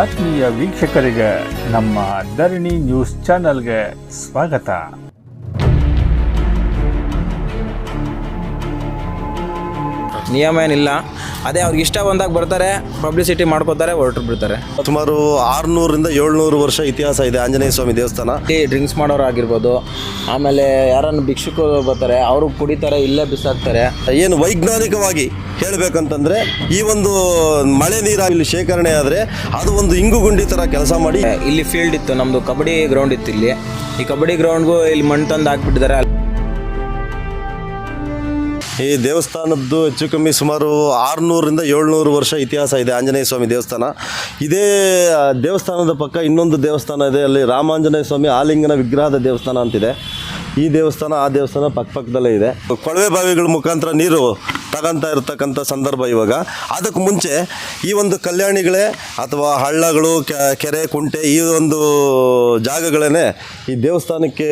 ಆತ್ಮೀಯ ವೀಕ್ಷಕರಿಗೆ ನಮ್ಮ ಧರಣಿ ನ್ಯೂಸ್ ಚಾನೆಲ್ಗೆ ಸ್ವಾಗತ. ನಿಯಮ ಏನಿಲ್ಲ. ಅದೇ ಅವ್ರಿಗೆ ಇಷ್ಟ ಬಂದಾಗ ಬರ್ತಾರೆ ಪಬ್ಲಿಸಿಟಿ ಮಾಡ್ಕೋತಾರೆ ಹೊರಟು ಬಿಡ್ತಾರೆ. ಸುಮಾರು ಆರುನೂರಿಂದ ಏಳ್ನೂರು ವರ್ಷ ಇತಿಹಾಸ ಇದೆ ಆಂಜನೇಯ ಸ್ವಾಮಿ ದೇವಸ್ಥಾನ. ಇಲ್ಲಿ ಡ್ರಿಂಕ್ಸ್ ಮಾಡೋರು ಆಗಿರ್ಬೋದು ಆಮೇಲೆ ಯಾರನ್ನು ಭಿಕ್ಷುಕರು ಬರ್ತಾರೆ ಅವರು ಕುಡಿತಾರೆ ಇಲ್ಲೇ ಬಿಸಾಕ್ತಾರೆ. ಏನು ವೈಜ್ಞಾನಿಕವಾಗಿ ಹೇಳಬೇಕಂತಂದ್ರೆ ಈ ಒಂದು ಮಳೆ ನೀರು ಇಲ್ಲಿ ಶೇಖರಣೆ ಆದರೆ ಅದು ಒಂದು ಇಂಗು ಗುಂಡಿ ಥರ ಕೆಲಸ ಮಾಡಿ. ಇಲ್ಲಿ ಫೀಲ್ಡ್ ಇತ್ತು ನಮ್ಮದು ಕಬಡ್ಡಿ ಗ್ರೌಂಡ್ ಇತ್ತು ಇಲ್ಲಿ. ಈ ಕಬಡ್ಡಿ ಗ್ರೌಂಡ್ಗೂ ಇಲ್ಲಿ ಮಣ್ಣು ತಂದು ಹಾಕ್ಬಿಟ್ಟಿದ್ದಾರೆ. ಈ ದೇವಸ್ಥಾನದ್ದು ಹೆಚ್ಚು ಕಮ್ಮಿ ಸುಮಾರು ಆರುನೂರಿಂದ ಏಳ್ನೂರು ವರ್ಷ ಇತಿಹಾಸ ಇದೆ ಆಂಜನೇಯ ಸ್ವಾಮಿ ದೇವಸ್ಥಾನ. ಇದೇ ದೇವಸ್ಥಾನದ ಪಕ್ಕ ಇನ್ನೊಂದು ದೇವಸ್ಥಾನ ಇದೆ, ಅಲ್ಲಿ ರಾಮಾಂಜನೇಯ ಸ್ವಾಮಿ ಆಲಿಂಗನ ವಿಗ್ರಹದ ದೇವಸ್ಥಾನ ಅಂತಿದೆ. ಈ ದೇವಸ್ಥಾನ ಆ ದೇವಸ್ಥಾನ ಪಕ್ಕಪಕ್ಕದಲ್ಲೇ ಇದೆ. ಕೊಳವೆ ಬಾವಿಗಳ ಮುಖಾಂತರ ನೀರು ತಗೊಂತ ಇರತಕ್ಕಂಥ ಸಂದರ್ಭ ಇವಾಗ. ಅದಕ್ಕೆ ಮುಂಚೆ ಈ ಒಂದು ಕಲ್ಯಾಣಿಗಳೇ ಅಥವಾ ಹಳ್ಳಗಳು ಕೆರೆ, ಕುಂಟೆ ಈ ಒಂದು ಜಾಗಗಳೇ ಈ ದೇವಸ್ಥಾನಕ್ಕೆ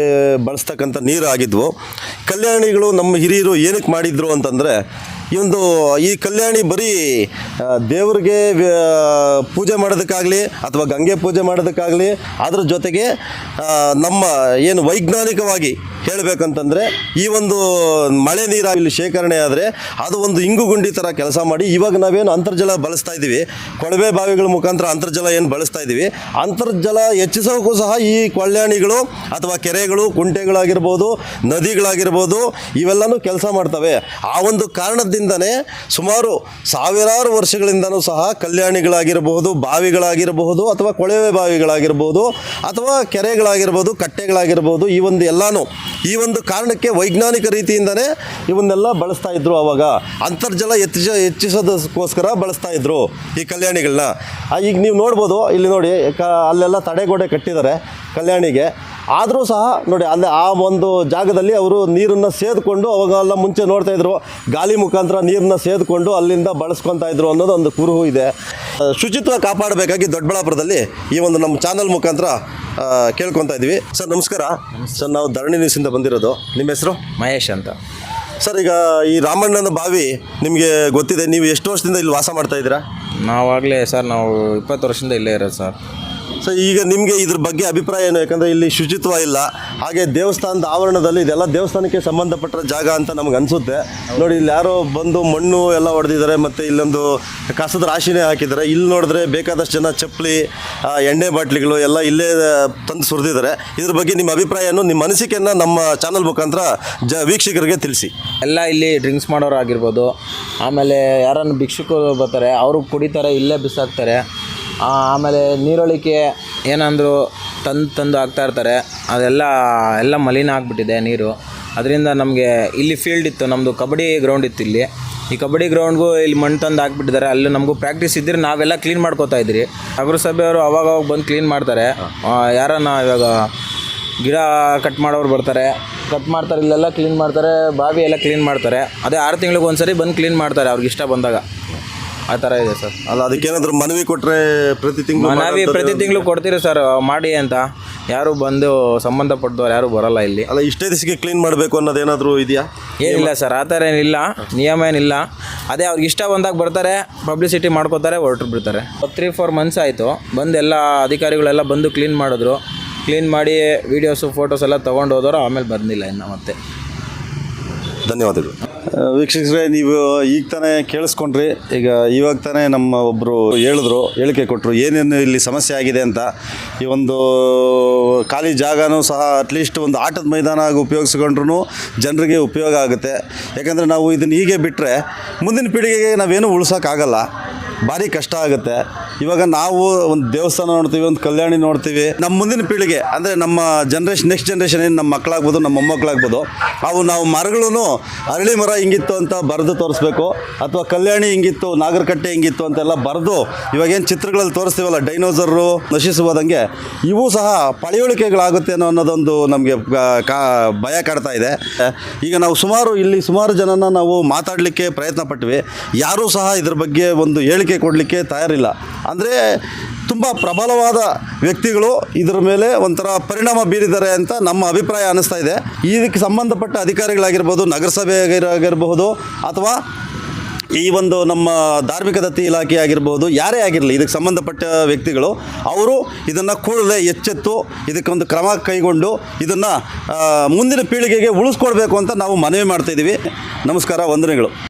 ಬಳಸ್ತಕ್ಕಂಥ ನೀರು ಆಗಿದ್ವು ಕಲ್ಯಾಣಿಗಳು ನಮ್ಮ ಹಿರಿಯರು ಏನಕ್ಕೆ ಮಾಡಿದ್ರು ಅಂತಂದರೆ ಈ ಈ ಕಲ್ಯಾಣಿ ಬರೀ ದೇವರಿಗೆ ಪೂಜೆ ಮಾಡೋದಕ್ಕಾಗಲಿ ಅಥವಾ ಗಂಗೆ ಪೂಜೆ ಮಾಡೋದಕ್ಕಾಗಲಿ, ಅದ್ರ ಜೊತೆಗೆ ನಮ್ಮ ಏನು ವೈಜ್ಞಾನಿಕವಾಗಿ ಹೇಳಬೇಕಂತಂದರೆ, ಈ ಒಂದು ಮಳೆ ನೀರು ಇಲ್ಲಿ ಶೇಖರಣೆ ಆದರೆ ಅದು ಒಂದು ಇಂಗು ಗುಂಡಿ ಥರ ಕೆಲಸ ಮಾಡಿ ಇವಾಗ ನಾವೇನು ಅಂತರ್ಜಲ ಬಳಸ್ತಾ ಇದ್ದೀವಿ. ಕೊಳವೆ ಬಾವಿಗಳ ಮುಖಾಂತರ ಅಂತರ್ಜಲ ಏನು ಬಳಸ್ತಾ ಇದ್ದೀವಿ. ಅಂತರ್ಜಲ ಹೆಚ್ಚಿಸೋಕ್ಕೂ ಸಹ ಈ ಕಲ್ಯಾಣಿಗಳು ಅಥವಾ ಕೆರೆಗಳು, ಕುಂಟೆಗಳಾಗಿರ್ಬೋದು, ನದಿಗಳಾಗಿರ್ಬೋದು, ಇವೆಲ್ಲನೂ ಕೆಲಸ ಮಾಡ್ತವೆ. ಆ ಒಂದು ಕಾರಣದಿಂದನೇ ಸುಮಾರು ಸಾವಿರಾರು ವರ್ಷಗಳಿಂದನೂ ಸಹ ಕಲ್ಯಾಣಿಗಳಾಗಿರಬಹುದು ಬಾವಿಗಳಾಗಿರಬಹುದು ಅಥವಾ ಕೊಳವೆ ಬಾವಿಗಳಾಗಿರ್ಬೋದು ಅಥವಾ ಕೆರೆಗಳಾಗಿರ್ಬೋದು, ಕಟ್ಟೆಗಳಾಗಿರ್ಬೋದು ಈ ಒಂದು ಎಲ್ಲನೂ, ಈ ಒಂದು ಕಾರಣಕ್ಕೆ ವೈಜ್ಞಾನಿಕ ರೀತಿಯಿಂದನೇ ಇವನ್ನೆಲ್ಲ ಬಳಸ್ತಾ ಇದ್ರು ಅವಾಗ. ಅಂತರ್ಜಲ ಹೆಚ್ಚಿಸ, ಹೆಚ್ಚಿಸೋದಕ್ಕೋಸ್ಕರ ಬಳಸ್ತಾ ಇದ್ರು ಈ ಕಲ್ಯಾಣಿಗಳನ್ನ ಈಗ ನೀವು ನೋಡ್ಬೋದು, ಇಲ್ಲಿ ನೋಡಿ, ಕ, ಅಲ್ಲೆಲ್ಲ ತಡೆಗೋಡೆ ಕಟ್ಟಿದ್ದಾರೆ ಕಲ್ಯಾಣಿಗೆ. ಆದರೂ ಸಹ ನೋಡಿ ಅಲ್ಲಿ ಆ ಒಂದು ಜಾಗದಲ್ಲಿ ಅವರು ನೀರನ್ನು ಸೇದ್ಕೊಂಡು ಅವಾಗೆಲ್ಲ ಮುಂಚೆ ನೋಡ್ತಾ ಇದ್ರು. ಗಾಳಿ ಮುಖಾಂತರ ನೀರನ್ನ ಸೇದ್ಕೊಂಡು ಅಲ್ಲಿಂದ ಬಳಸ್ಕೊತಾ ಇದ್ರು ಅನ್ನೋದು ಒಂದು ಕುರುಹು ಇದೆ. ಶುಚಿತ್ವ ಕಾಪಾಡಬೇಕಾಗಿ ದೊಡ್ಡಬಳ್ಳಾಪುರದಲ್ಲಿ ಈ ಒಂದು ನಮ್ಮ ಚಾನಲ್ ಮುಖಾಂತರ ಕೇಳ್ಕೊತಾ ಇದ್ವಿ. ಸರ್ ನಮಸ್ಕಾರ. ಸರ್ ನಾವು ಧರಣಿ ನ್ಯೂಸಿಂದ ಬಂದಿರೋದು. ನಿಮ್ಮ ಹೆಸರು? ಮಹೇಶ್ ಅಂತ. ಸರ್ ಈಗ ಈ ರಾಮಣ್ಣನ ಬಾವಿ ನಿಮಗೆ ಗೊತ್ತಿದೆ ನೀವು ಎಷ್ಟು ವರ್ಷದಿಂದ ಇಲ್ಲಿ ವಾಸ ಮಾಡ್ತಾ ಇದ್ದೀರಾ? ನಾವಾಗಲೇ ಸರ್ ನಾವು ಇಪ್ಪತ್ತು ವರ್ಷದಿಂದ ಇಲ್ಲೇ ಇರೋದು ಸರ್. ಸೊ ಈಗ ನಿಮಗೆ ಇದ್ರ ಬಗ್ಗೆ ಅಭಿಪ್ರಾಯ ಏನು? ಯಾಕಂದರೆ ಇಲ್ಲಿ ಶುಚಿತ್ವ ಇಲ್ಲ. ಹಾಗೆ ದೇವಸ್ಥಾನದ ಆವರಣದಲ್ಲಿ ಇದೆಲ್ಲ ದೇವಸ್ಥಾನಕ್ಕೆ ಸಂಬಂಧಪಟ್ಟ ಜಾಗ ಅಂತ ನಮ್ಗೆ ಅನಿಸುತ್ತೆ. ನೋಡಿ, ಇಲ್ಲಿ ಯಾರೋ ಬಂದು ಮಣ್ಣು ಎಲ್ಲ ಹೊಡೆದಿದ್ದಾರೆ ಮತ್ತು ಇಲ್ಲೊಂದು ಕಸದ ರಾಶಿನೇ ಹಾಕಿದ್ದಾರೆ. ಇಲ್ಲಿ ನೋಡಿದ್ರೆ ಬೇಕಾದಷ್ಟು ಜನ ಚಪ್ಪಲಿ ಎಣ್ಣೆ ಬಾಟ್ಲಿಗಳು ಎಲ್ಲ ಇಲ್ಲೇ ತಂದು ಸುರಿದಿದ್ದಾರೆ. ಇದ್ರ ಬಗ್ಗೆ ನಿಮ್ಮ ಅಭಿಪ್ರಾಯನೂ, ನಿಮ್ಮ ಅನಿಸಿಕೆಯನ್ನು ನಮ್ಮ ಚಾನಲ್ ಮುಖಾಂತರ ಜ, ವೀಕ್ಷಕರಿಗೆ ತಿಳಿಸಿ. ಎಲ್ಲ ಇಲ್ಲಿ ಡ್ರಿಂಕ್ಸ್ ಮಾಡೋರು ಆಗಿರ್ಬೋದು ಆಮೇಲೆ ಯಾರನ್ನು ಭಿಕ್ಷುಕರು ಬರ್ತಾರೆ, ಅವರು ಕುಡಿತಾರೆ, ಇಲ್ಲೇ ಬಿಸಾಕ್ತಾರೆ. ಆಮೇಲೆ ನೀರೊಳಿಕೆ ಏನಂದ್ರು ತಂದು ತಂದು ಹಾಕ್ತಾ ಇರ್ತಾರೆ. ಅದೆಲ್ಲ, ಎಲ್ಲ ಮಲಿನ ಆಗಿಬಿಟ್ಟಿದೆ ನೀರು. ಅದರಿಂದ ನಮಗೆ ಇಲ್ಲಿ ಫೀಲ್ಡ್ ಇತ್ತು ನಮ್ಮದು ಕಬಡ್ಡಿ ಗ್ರೌಂಡ್ ಇತ್ತು ಇಲ್ಲಿ. ಈ ಕಬಡ್ಡಿ ಗ್ರೌಂಡ್ಗೂ ಇಲ್ಲಿ ಮಣ್ಣು ತಂದು ಹಾಕ್ಬಿಟ್ಟಿದ್ದಾರೆ. ಅಲ್ಲಿ ನಮಗೂ ಪ್ರಾಕ್ಟೀಸ್ ಇದ್ದರೆ ನಾವೆಲ್ಲ ಕ್ಲೀನ್ ಮಾಡ್ಕೋತಾ ಇದ್ರಿ. ನಗರಸಭೆಯವರು ಅವಾಗವಾಗ ಅವಾಗ ಬಂದು ಕ್ಲೀನ್ ಮಾಡ್ತಾರೆ. ಯಾರನ್ನ ಇವಾಗ ಗಿಡ ಕಟ್ ಮಾಡೋರು ಬರ್ತಾರೆ. ಕಟ್ ಮಾಡ್ತಾರೆ, ಇಲ್ಲೆಲ್ಲ ಕ್ಲೀನ್ ಮಾಡ್ತಾರೆ. ಬಾವಿ ಎಲ್ಲ ಕ್ಲೀನ್ ಮಾಡ್ತಾರೆ. ಅದೇ ಆರು ತಿಂಗಳಿಗೆ ಒಂದ್ಸರಿ ಬಂದು ಕ್ಲೀನ್ ಮಾಡ್ತಾರೆ, ಅವ್ರಿಗೆ ಇಷ್ಟ ಬಂದಾಗ. ಆ ಥರ ಇದೆ ಸರ್. ಅಲ್ಲ ಅದಕ್ಕೇನಾದರೂ ಮನವಿ ಕೊಟ್ಟರೆ ಪ್ರತಿ ತಿಂಗಳು ಮನವಿ ಪ್ರತಿ ತಿಂಗಳು ಕೊಡ್ತೀರಿ ಸರ್ ಮಾಡಿ ಅಂತ. ಯಾರು ಬಂದು ಸಂಬಂಧಪಟ್ಟವ್ರು ಯಾರು ಬರಲ್ಲ ಇಲ್ಲಿ. ಅಲ್ಲ ಇಷ್ಟೇ ದಿವಸಕ್ಕೆ ಕ್ಲೀನ್ ಮಾಡಬೇಕು ಅನ್ನೋದೇನಾದರೂ ಇದೆಯಾ? ಏನಿಲ್ಲ ಸರ್ ಆ ಥರ ಏನಿಲ್ಲ. ನಿಯಮ ಏನಿಲ್ಲ. ಅದೇ ಅವ್ರಿಗೆ ಇಷ್ಟ ಬಂದಾಗ ಬರ್ತಾರೆ ಪಬ್ಲಿಸಿಟಿ ಮಾಡ್ಕೋತಾರೆ ಹೊರಟು ಬಿಡ್ತಾರೆ ತ್ರೀ ಫೋರ್ ಮಂತ್ಸ್ ಆಯಿತು. ಬಂದು ಎಲ್ಲ ಅಧಿಕಾರಿಗಳೆಲ್ಲ ಬಂದು ಕ್ಲೀನ್ ಮಾಡಿದ್ರು. ಕ್ಲೀನ್ ಮಾಡಿ ವೀಡಿಯೋಸು ಫೋಟೋಸ್ ಎಲ್ಲ ತೊಗೊಂಡು ಹೋದವರು ಆಮೇಲೆ ಬಂದಿಲ್ಲ ಇನ್ನು ಮತ್ತೆ. ಧನ್ಯವಾದಗಳು. ವೀಕ್ಷಕರೇ, ನೀವು ಈಗ ತಾನೇ ಕೇಳಿಸ್ಕೊಂಡ್ರಿ. ಈಗ ಇವಾಗ ತಾನೇ ನಮ್ಮ ಒಬ್ಬರು ಹೇಳಿದ್ರು, ಹೇಳಿಕೆ ಕೊಟ್ಟರು ಏನೇನು ಇಲ್ಲಿ ಸಮಸ್ಯೆ ಆಗಿದೆ ಅಂತ. ಈ ಒಂದು ಖಾಲಿ ಜಾಗನೂ ಸಹ ಅಟ್ಲೀಸ್ಟ್ ಒಂದು ಆಟದ ಮೈದಾನ ಆಗಿ ಉಪಯೋಗಿಸ್ಕೊಂಡ್ರೂ ಜನರಿಗೆ ಉಪಯೋಗ ಆಗುತ್ತೆ. ಯಾಕಂದರೆ ನಾವು ಇದನ್ನು ಹೀಗೆ ಬಿಟ್ಟರೆ ಮುಂದಿನ ಪೀಳಿಗೆಗೆ ನಾವೇನು ಉಳ್ಸೋಕ್ಕಾಗಲ್ಲ. ಭಾರಿ ಕಷ್ಟ ಆಗುತ್ತೆ. ಇವಾಗ ನಾವು ಒಂದು ದೇವಸ್ಥಾನ ನೋಡ್ತೀವಿ, ಒಂದು ಕಲ್ಯಾಣಿ ನೋಡ್ತೀವಿ. ನಮ್ಮ ಮುಂದಿನ ಪೀಳಿಗೆ, ಅಂದರೆ ನಮ್ಮ ಜನ್ರೇಷನ್ ನೆಕ್ಸ್ಟ್ ಜನ್ರೇಷನ್ ಏನು ನಮ್ಮ ಮಕ್ಕಳಾಗ್ಬೋದು ನಮ್ಮ ಮೊಮ್ಮಕ್ಕಳಾಗ್ಬೋದು ಅವು ನಾವು ಮರಗಳೂ ಅರಳಿ ಮರ ಹಿಂಗಿತ್ತು ಅಂತ ಬರೆದು ತೋರಿಸ್ಬೇಕು, ಅಥವಾ ಕಲ್ಯಾಣಿ ಹಿಂಗಿತ್ತು, ನಾಗರಕಟ್ಟೆ ಹಿಂಗಿತ್ತು ಅಂತೆಲ್ಲ ಬರೆದು ಇವಾಗೇನು ಚಿತ್ರಗಳಲ್ಲಿ ತೋರಿಸ್ತೀವಲ್ಲ ಡೈನೋಸರು ನಶಿಸುವುದಂಗೆ ಇವು ಸಹ ಪಳೆಯುಳಿಕೆಗಳಾಗುತ್ತೆ ಅನ್ನೋ ಅನ್ನೋದೊಂದು ನಮಗೆ ಕಾ, ಭಯ ಕಾಡ್ತಾ ಇದೆ. ಈಗ ನಾವು ಸುಮಾರು ಇಲ್ಲಿ ಸುಮಾರು ಜನನ ನಾವು ಮಾತಾಡಲಿಕ್ಕೆ ಪ್ರಯತ್ನ ಪಟ್ವಿ. ಯಾರೂ ಸಹ ಇದ್ರ ಬಗ್ಗೆ ಒಂದು ಹೇಳಿಕೆ ಕೊಡಲಿಕ್ಕೆ ತಯಾರಿಲ್ಲ. ಅಂದರೆ ತುಂಬ ಪ್ರಬಲವಾದ ವ್ಯಕ್ತಿಗಳು ಇದರ ಮೇಲೆ ಒಂಥರ ಪರಿಣಾಮ ಬೀರಿದ್ದಾರೆ ಅಂತ ನಮ್ಮ ಅಭಿಪ್ರಾಯ ಅನ್ನಿಸ್ತಾ ಇದೆ. ಇದಕ್ಕೆ ಸಂಬಂಧಪಟ್ಟ ಅಧಿಕಾರಿಗಳಾಗಿರ್ಬೋದು ನಗರಸಭೆ ಆಗಿರಬಹುದು ಅಥವಾ ಈ ಒಂದು ನಮ್ಮ ಧಾರ್ಮಿಕ ದತ್ತಿ ಇಲಾಖೆ ಆಗಿರ್ಬೋದು, ಯಾರೇ ಆಗಿರಲಿ ಇದಕ್ಕೆ ಸಂಬಂಧಪಟ್ಟ ವ್ಯಕ್ತಿಗಳು, ಅವರು ಇದನ್ನು ಕೂಡಲೇ ಎಚ್ಚೆತ್ತು ಇದಕ್ಕೊಂದು ಕ್ರಮ ಕೈಗೊಂಡು ಇದನ್ನು ಮುಂದಿನ ಪೀಳಿಗೆಗೆ ಉಳಿಸ್ಕೊಡ್ಬೇಕು ಅಂತ ನಾವು ಮನವಿ ಮಾಡ್ತಾಯಿದ್ದೀವಿ ನಮಸ್ಕಾರ, ವಂದನೆಗಳು.